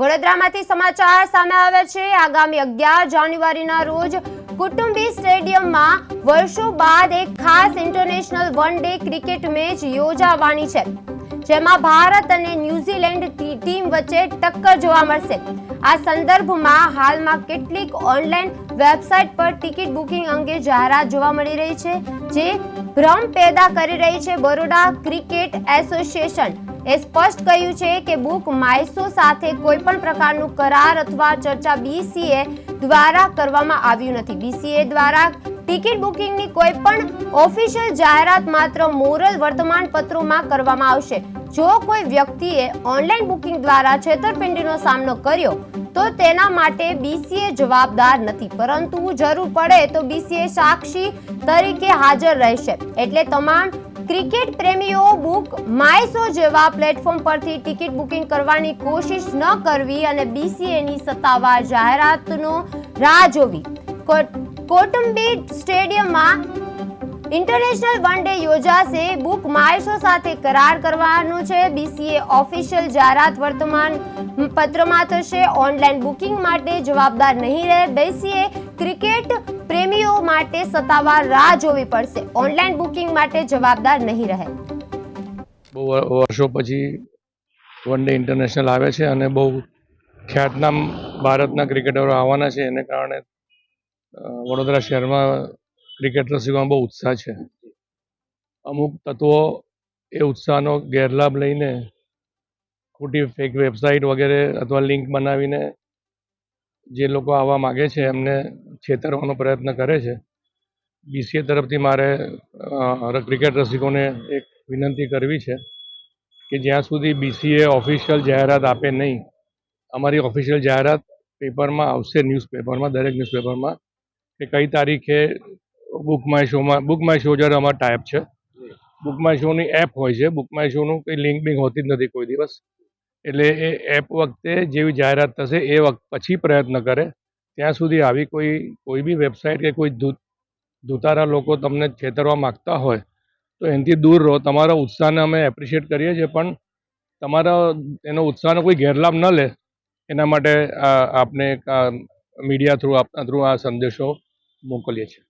વડોદરામાંથી સમાચાર સામે આવે છે. આગામી અગિયાર જાન્યુઆરીના રોજ કુટુંબી સ્ટેડિયમમાં વર્ષો બાદ એક ખાસ international one day cricket match યોજાવાની છે, જેમાં ભારત અને ન્યૂઝીલેન્ડ ટીમ વચ્ચે ટક્કર જોવા મળશે. આ સંદર્ભમાં હાલમાં કેટલીક ઓનલાઈન વેબસાઇટ પર ટિકિટ બુકિંગ અંગે જાહેરાત જોવા મળી રહી છે, જે ભ્રમ પેદા કરી રહી છે બરોડા ક્રિકેટ એસોસિએશન. એ સ્પષ્ટ કહ્યું છે કે બુક માયસો સાથે કોઈ પણ પ્રકારનું કરાર અથવા ચર્ચા બીસીએ દ્વારા કરવામાં આવ્યું નથી. બીસીએ દ્વારા ટિકિટ બુકિંગની કોઈ પણ ઓફિશિયલ જાહેરાત માત્ર મોરલ વર્તમાન પત્રોમાં કરવામાં આવશે. જો કોઈ વ્યક્તિએ ઓનલાઈન બુકિંગ દ્વારા છેતરપિંડીનો સામનો કર્યો, તો તેના માટે બીસીએ જવાબદાર નથી. પરંતુ જરૂર પડે તો બીસીએ સાક્ષી તરીકે હાજર રહેશે. એટલે તમામ ક્રિકેટ પ્રેમીઓ બુક માયસો જેવા પ્લેટફોર્મ પરથી ટિકિટ બુકિંગ કરવાની કોશિશ ન કરવી અને બીસીએની સત્તાવાર જાહેરાતનો રાહ જોવી. કો- કૌટુંબિક સ્ટેડિયમમાં ઇન્ટરનેશનલ વન ડે યોજાશે બુક માયશો સાથે કરાર કરવાનો છે બીસીએ ઓફિશિયલ જાહેરાત વર્તમાન પત્રમાં થશે ઓનલાઈન બુકિંગ માટે જવાબદાર નહીં રહે બીસીએ ક્રિકેટ પ્રેમીઓ માટે સત્તાવાર રાહ જોવી પડશે ઓનલાઈન બુકિંગ માટે જવાબદાર નહીં રહે બહુ વર્ષો પછી વન ડે ઇન્ટરનેશનલ આવે છે અને બહુ ખ્યાતનામ ભારતના ક્રિકેટરો આવવાના છે. એને કારણે વડોદરા શહેરમાં ક્રિકેટ રસિકોમાં બહુ ઉત્સાહ છે. અમુક તત્વો એ ઉત્સાહનો ગેરલાભ લઈને ખોટી ફેક વેબસાઇટ વગેરે અથવા લિંક બનાવીને જે લોકો આવવા માગે છે એમને છેતરવાનો પ્રયત્ન કરે છે. બીસીએ તરફથી મારે ક્રિકેટ રસિકોને એક વિનંતી કરવી છે કે જ્યાં સુધી બીસીએ ઓફિશિયલ જાહેરાત આપે નહીં, અમારી ઓફિશિયલ જાહેરાત પેપરમાં આવશે ન્યૂઝપેપરમાં દરેક ન્યૂઝપેપરમાં કે કઈ તારીખે બુક માય શોમાં બુક માય શો જ્યારે અમારો ટાઈપ છે બુક માય શોની એપ હોય છે. બુક માય શોનું કંઈ લિંક બિંક હોતી જ નથી કોઈ દિવસ. એટલે એ એપ વખતે જેવી જાહેરાત થશે એ વખત પછી પ્રયત્ન કરે. ત્યાં સુધી આવી કોઈ કોઈ બી વેબસાઇટ કે કોઈ દૂત દૂતારા લોકો તમને છેતરવા માગતા હોય તો એનાથી દૂર રહો. તમારા ઉત્સાહને અમે એપ્રિશિએટ કરીએ છીએ પણ તમારા એનો ઉત્સાહનો કોઈ ગેરલાભ ન લે. એના માટે આપને મીડિયા થ્રુ આપના થ્રુ આ સંદેશો મોકલીએ છીએ.